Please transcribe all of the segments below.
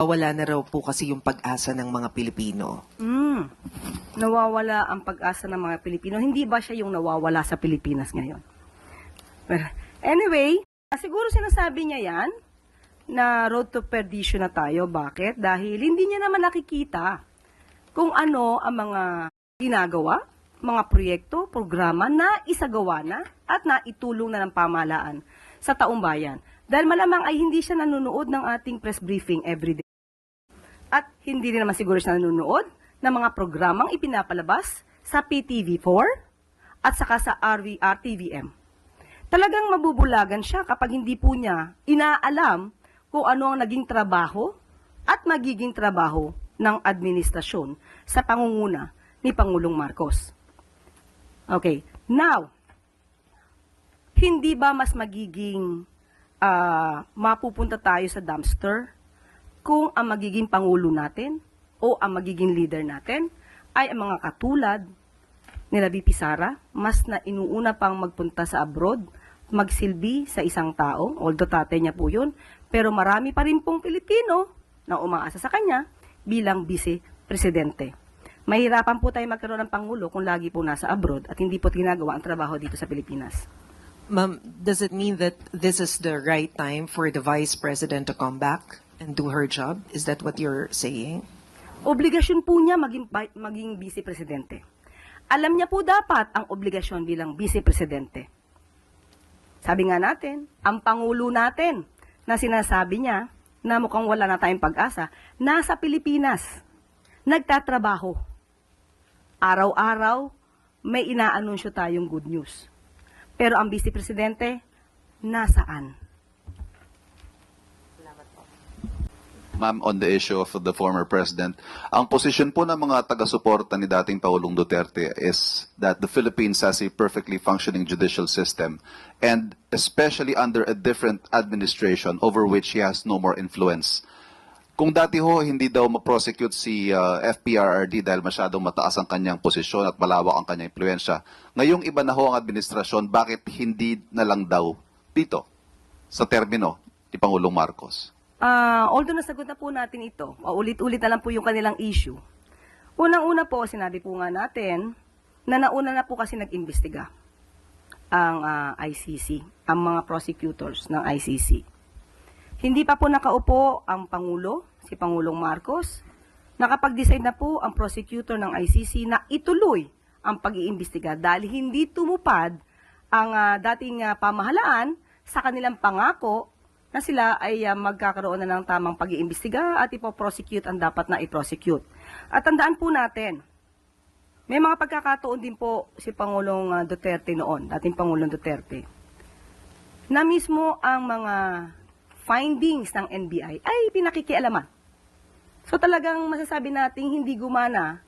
Wala na raw po kasi yung pag-asa ng mga Pilipino. Mm. Nawawala ang pag-asa ng mga Pilipino. Hindi ba siya yung nawawala sa Pilipinas ngayon? Pero, anyway, siguro sinasabi niya yan na road to perdition na tayo. Bakit? Dahil hindi niya naman nakikita kung ano ang mga ginagawa, mga proyekto, programa na isagawa na at na itulong na ng pamahalaan sa taong bayan. Dahil malamang ay hindi siya nanonood ng ating press briefing everyday. At hindi rin naman siguro siya nanonood ng mga programang ipinapalabas sa PTV4 at saka sa RVR TVM. Talagang mabubulagan siya kapag hindi po niya inaalam kung ano ang naging trabaho at magiging trabaho ng administrasyon sa pangunguna ni Pangulong Marcos. Okay, now, hindi ba mas magiging ah, mapupunta tayo sa dumpster kung ang magiging pangulo natin o ang magiging leader natin ay ang mga katulad nila BP Sara, mas na inuuna pang magpunta sa abroad, magsilbi sa isang tao, although tatay niya po yun, pero marami pa rin pong Pilipino na umaasa sa kanya bilang vice-presidente. Mahirapan po tayo magkaroon ng pangulo kung lagi po nasa abroad at hindi po ginagawa ang trabaho dito sa Pilipinas. Ma'am, does it mean that this is the right time for the Vice President to come back and do her job? Is that what you're saying? obligasyon po niya maging, maging vice-presidente. Alam niya po dapat ang obligasyon bilang vice-presidente. Sabi nga natin, ang pangulo natin na sinasabi niya na mukhang wala na tayong pag-asa, nasa Pilipinas, nagtatrabaho. Araw-araw, may inaanunsyo tayong good news. Pero ang vice-presidente, nasaan? Ma'am, on the issue of the former president, ang posisyon po ng mga taga-suporta ni dating Pangulong Duterte is that the Philippines has a perfectly functioning judicial system and especially under a different administration over which he has no more influence. Kung dati ho, hindi daw ma-prosecute si uh, FPRRD dahil masyadong mataas ang kanyang posisyon at malawak ang kanyang impluensya. Ngayong iba na ho ang administrasyon, bakit hindi na lang daw dito sa termino ni Pangulong Marcos? Ah, although nasagot na po natin ito, ulit-ulit na lang po yung kanilang issue. Unang-una po, sinabi po nga natin na nauna na po kasi nag-imbestiga ang ah, ICC, ang mga prosecutors ng ICC. Hindi pa po nakaupo ang Pangulo, si Pangulong Marcos. Nakapag-decide na po ang prosecutor ng ICC na ituloy ang pag-iimbestiga dahil hindi tumupad ang ah, dating ah, pamahalaan sa kanilang pangako na sila ay ah, magkakaroon na ng tamang pag-iimbestiga at ipoprosecute ang dapat na i-prosecute. At tandaan po natin, may mga pagkakataon din po si Pangulong ah, Duterte noon, dating Pangulong Duterte, na mismo ang mga findings ng NBI ay pinakikialaman. So talagang masasabi nating hindi gumana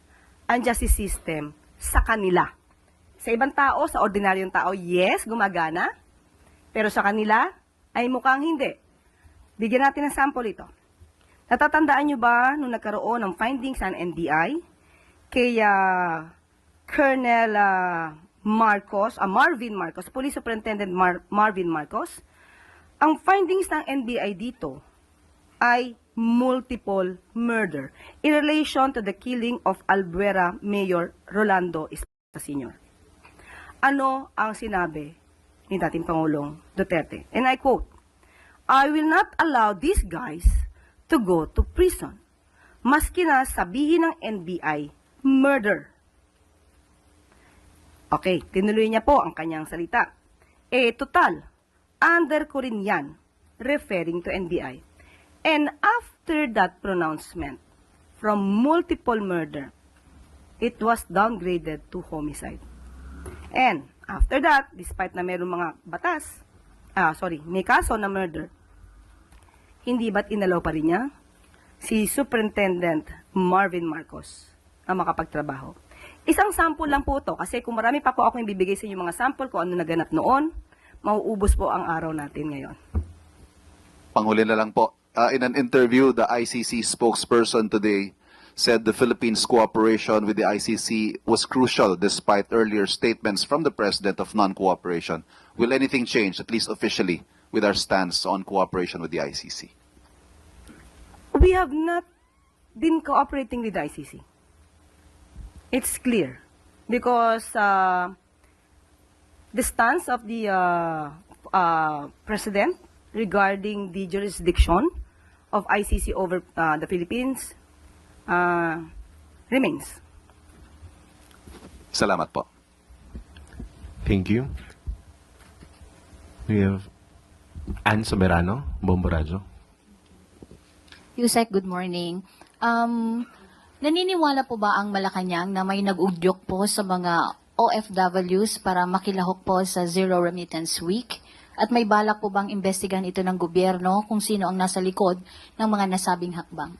ang justice system sa kanila. Sa ibang tao, sa ordinaryong tao, yes, gumagana. Pero sa kanila, ay mukhang hindi. Bigyan natin ng sample ito. Natatandaan nyo ba nung nagkaroon ng findings ng NBI kay ah, Colonel ah, Marcos, ah, Marvin Marcos, Police Superintendent Mar- Marvin Marcos, ang findings ng NBI dito ay multiple murder in relation to the killing of Albuera Mayor Rolando Esparza Sr. Ano ang sinabi ni dating Pangulong Duterte? And I quote, I will not allow these guys to go to prison. Maski na sabihin ng NBI, murder. Okay, tinuloy niya po ang kanyang salita. Eh, total, under ko rin yan, referring to NBI. And after that pronouncement, from multiple murder, it was downgraded to homicide. And after that, despite na mayroong mga batas, ah, sorry, may kaso na murder, hindi ba't inalaw pa rin niya si Superintendent Marvin Marcos na makapagtrabaho? Isang sample lang po to kasi kung marami pa po ako ibibigay sa inyo mga sample kung ano naganap noon, mauubos po ang araw natin ngayon. Panghuli na lang po. Uh, in an interview, the ICC spokesperson today said the Philippines' cooperation with the ICC was crucial despite earlier statements from the president of non-cooperation. Will anything change, at least officially, with our stance on cooperation with the ICC? we have not been cooperating with the ICC. It's clear because uh, the stance of the uh, uh, president regarding the jurisdiction of ICC over uh, the Philippines uh, remains. Salamat po. Thank you. We have Ann Soberano, Bombo Radyo. Yusek, good morning. Um, naniniwala po ba ang Malacanang na may nag-udyok po sa mga OFWs para makilahok po sa Zero Remittance Week? At may balak po bang investigahan ito ng gobyerno kung sino ang nasa likod ng mga nasabing hakbang?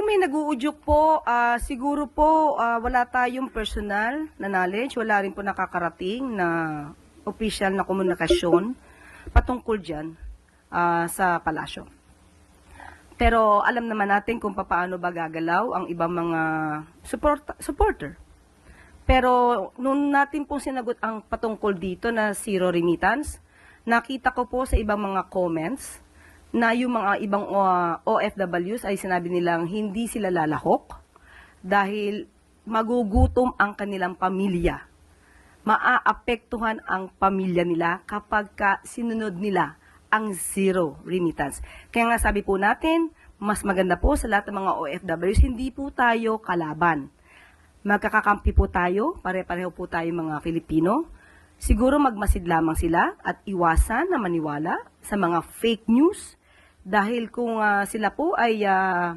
Kung may nag-uudyok po, ah, siguro po ah, wala tayong personal na knowledge, wala rin po nakakarating na official na komunikasyon patungkol dyan ah, sa palasyo. Pero alam naman natin kung paano ba gagalaw ang ibang mga support, supporter. Pero nung natin pong sinagot ang patungkol dito na zero remittance, nakita ko po sa ibang mga comments na yung mga ibang uh, OFWs ay sinabi nilang hindi sila lalahok dahil magugutom ang kanilang pamilya. Maaapektuhan ang pamilya nila kapag ka sinunod nila ang zero remittance. Kaya nga sabi po natin, mas maganda po sa lahat ng mga OFWs, hindi po tayo kalaban. Magkakakampi po tayo, pare-pareho po tayo mga Filipino. Siguro magmasid lamang sila at iwasan na maniwala sa mga fake news dahil kung ah, sila po ay ah,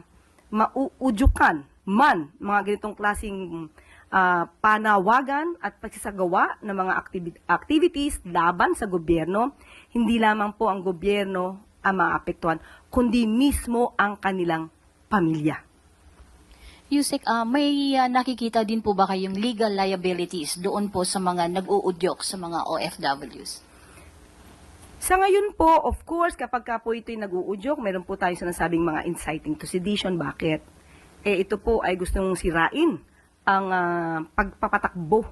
mauudyukan man mga ganitong klasing ah, panawagan at pagsasagawa ng mga activi- activities laban sa gobyerno, hindi lamang po ang gobyerno ang maapektuhan, kundi mismo ang kanilang pamilya. Yusek, ah, may ah, nakikita din po ba kayong legal liabilities doon po sa mga nag-uudyok sa mga OFWs? Sa ngayon po, of course, kapag ka po ito'y nag-uudyok, meron po tayong sinasabing mga inciting to sedition. Bakit? Eh, ito po ay gustong sirain ang ah, pagpapatakbo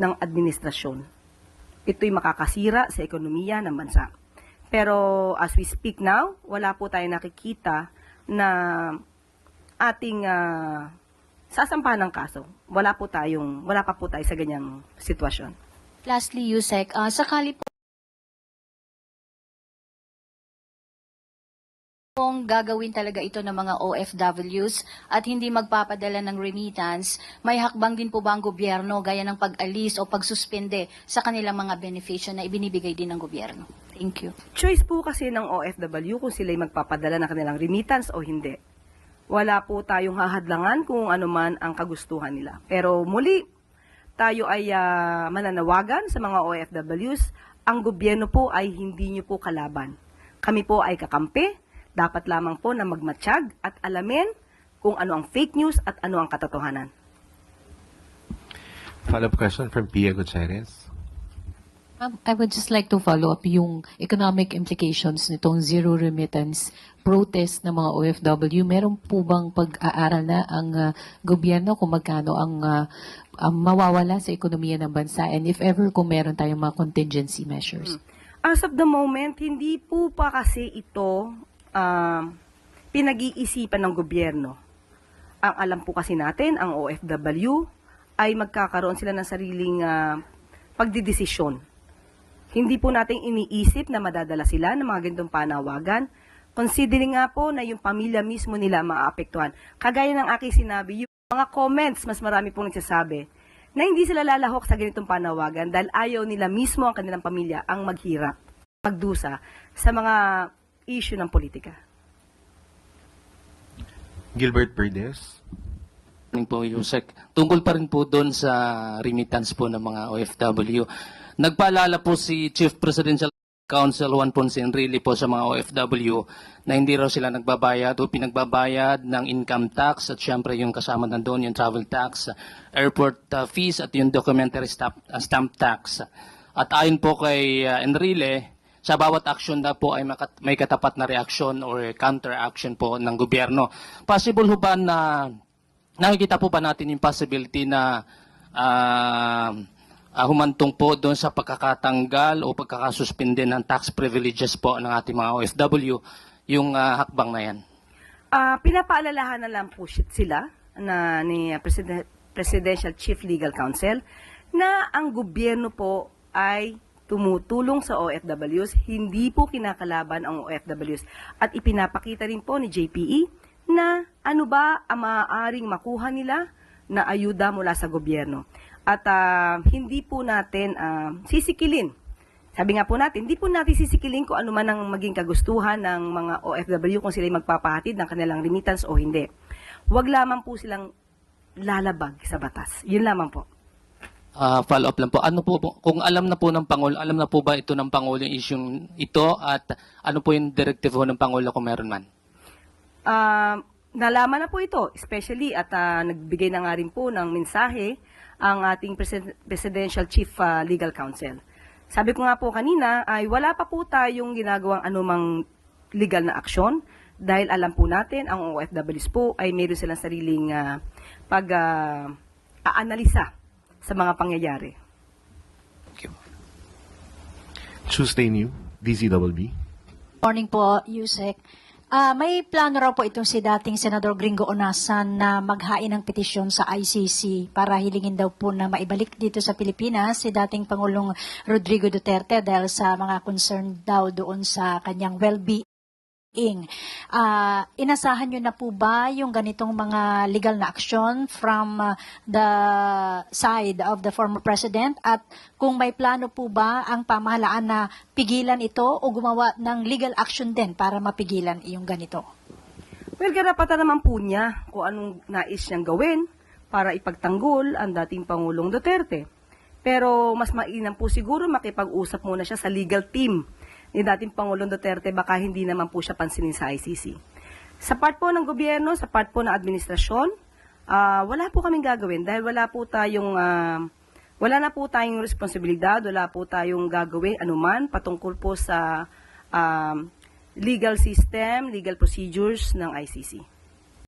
ng administrasyon. Ito'y makakasira sa ekonomiya ng bansa. Pero as we speak now, wala po tayong nakikita na ating ah, sasampahan ng kaso. Wala po tayong, wala pa po tayo sa ganyang sitwasyon. Lastly, Yusek, ah, sakali po kung gagawin talaga ito ng mga OFWs at hindi magpapadala ng remittance, may hakbang din po ba ang gobyerno gaya ng pag-alis o pagsuspende sa kanilang mga beneficyo na ibinibigay din ng gobyerno? Thank you. choice po kasi ng OFW kung sila'y magpapadala ng kanilang remittance o hindi. Wala po tayong hahadlangan kung ano man ang kagustuhan nila. Pero muli, tayo ay ah, mananawagan sa mga OFWs, ang gobyerno po ay hindi nyo po kalaban. Kami po ay kakampi, dapat lamang po na magmatsyag at alamin kung ano ang fake news at ano ang katotohanan. Follow-up question from Pia Gutierrez. I would just like to follow up yung economic implications nitong zero remittance protest ng mga OFW. Meron po bang pag-aaral na ang ah, gobyerno kung magkano ang ah, ang mawawala sa ekonomiya ng bansa and if ever kung meron tayong mga contingency measures? As of the moment, hindi po pa kasi ito um, pinag-iisipan ng gobyerno. Ang alam po kasi natin, ang OFW, ay magkakaroon sila ng sariling ah, pagdidesisyon. Hindi po natin iniisip na madadala sila ng mga ganitong panawagan. Considering nga po na yung pamilya mismo nila maapektuhan. Kagaya ng aking sinabi, yung mga comments, mas marami pong nagsasabi na hindi sila lalahok sa ganitong panawagan dahil ayaw nila mismo ang kanilang pamilya ang maghirap, magdusa sa mga issue ng politika. Gilbert Verdes. Morning po, Yusek. Tungkol pa rin po doon sa remittance po ng mga OFW. Nagpaalala po si Chief Presidential Council Juan Ponce Enrile po sa mga OFW na hindi raw sila nagbabayad o pinagbabayad ng income tax at syempre yung kasama na doon yung travel tax, airport uh, fees at yung documentary stamp, uh, stamp tax. At ayon po kay uh, Enrile, sa bawat action na po ay may katapat na reaksyon or counter action po ng gobyerno. Possible ho ba na nakikita po ba natin yung possibility na ah, ah, humantong po doon sa pagkakatanggal o pagkakasuspinde ng tax privileges po ng ating mga OFW, yung ah, hakbang na yan? Ah, pinapaalalahan na lang po sila na ni President, Presidential Chief Legal Counsel na ang gobyerno po ay tumutulong sa OFWs, hindi po kinakalaban ang OFWs. At ipinapakita rin po ni JPE na ano ba ang maaaring makuha nila na ayuda mula sa gobyerno. At ah, hindi po natin ah, sisikilin sabi nga po natin, hindi po natin sisikilin kung ano man ang maging kagustuhan ng mga OFW kung sila magpapahatid ng kanilang remittance o hindi. Huwag lamang po silang lalabag sa batas. Yun lamang po. Ah, follow up lang po. Ano po kung alam na po ng pangulo, alam na po ba ito ng pangulo yung issue ito at ano po yung directive po ng pangulo kung meron man? Ah, nalaman na po ito, especially at ah, nagbigay na nga rin po ng mensahe ang ating Presi- Presidential Chief ah, Legal Counsel. Sabi ko nga po kanina ay wala pa po tayong ginagawang anumang legal na aksyon dahil alam po natin ang OFWs po ay meron silang sariling ah, pag ah, aanalisa sa mga pangyayari. Tuesday New, DZWB. Morning po, Yusek. Ah, may plano raw po itong si dating Senador Gringo Onasan na maghain ng petisyon sa ICC para hilingin daw po na maibalik dito sa Pilipinas si dating Pangulong Rodrigo Duterte dahil sa mga concern daw doon sa kanyang well-being. Ah, inasahan nyo na po ba yung ganitong mga legal na aksyon from ah, the side of the former president at kung may plano po ba ang pamahalaan na pigilan ito o gumawa ng legal action din para mapigilan yung ganito? Well, karapatan naman po niya kung anong nais niyang gawin para ipagtanggol ang dating Pangulong Duterte. Pero mas mainam po siguro makipag-usap muna siya sa legal team ni dating Pangulong Duterte baka hindi naman po siya pansinin sa ICC. Sa part po ng gobyerno, sa part po ng administrasyon, ah, wala po kaming gagawin dahil wala po tayong ah, wala na po tayong responsibilidad, wala po tayong gagawin anuman patungkol po sa um, legal system, legal procedures ng ICC.